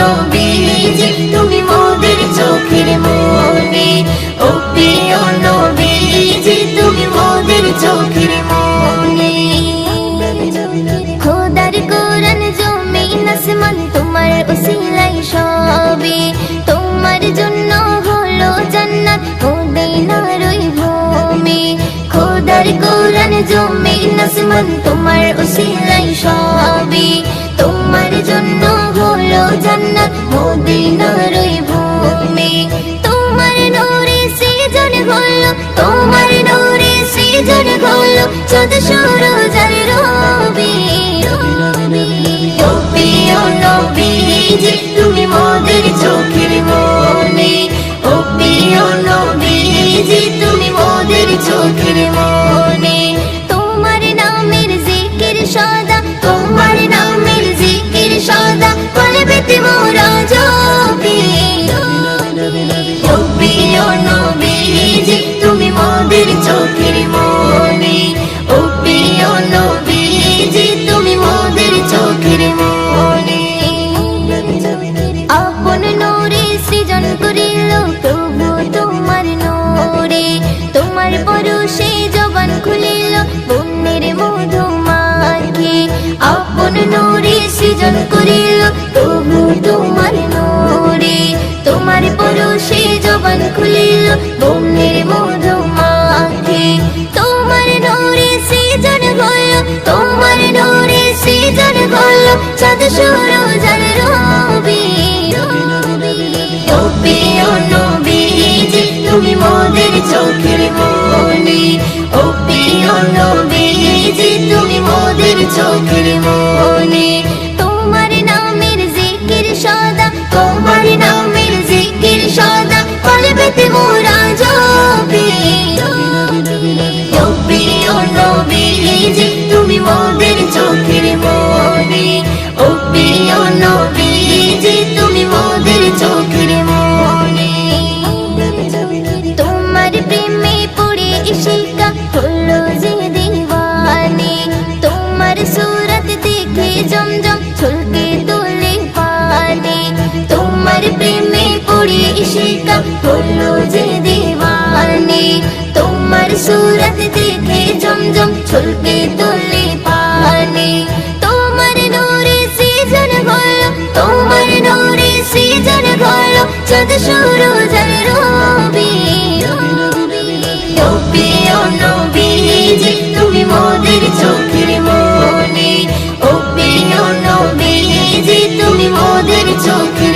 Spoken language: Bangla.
নবীজি তুমি মোদের চোখের মনে ও প্রিয় নবীজি তুমি মোদের চোখের মনে খোদার কোরআন জমিন আসমান, তোমার উসিলাই সবে। তোমার জন্য হলো জান্নাত মদিনার ওই ভূমি। হলো, তোমার নূরে সৃজন হলো চোদ্দ সূরজের রবি। তুমি মোদের চোখের মনে। ও প্রিয় তুমি মোদের চোখের নোরে সৃজন করিল প্রভু তোমার নোরে। তোমার পরশে জবান খুলিল, বন্যের মধু মাখে তোমার নোরে সৃজন হল তোমার নোরে সৃজন হল চাঁদ সূরজের রবি তুমি মোদের চোখের মনে। ও প্রিয় নবীজি তুমি মোদের চোখের মনে। ইশিকা হলো যে দিওয়ানি তোমার সুরত দেখে জমজম ছলকে তোলে পানি তোমার নোরে সিজন হলো তোমার নোরে সিজন হলো চাঁদ সুরজ রবি ও নবীজি তুমি মোদের চোখের মনি ও নবীজি তুমি মোদের চোখের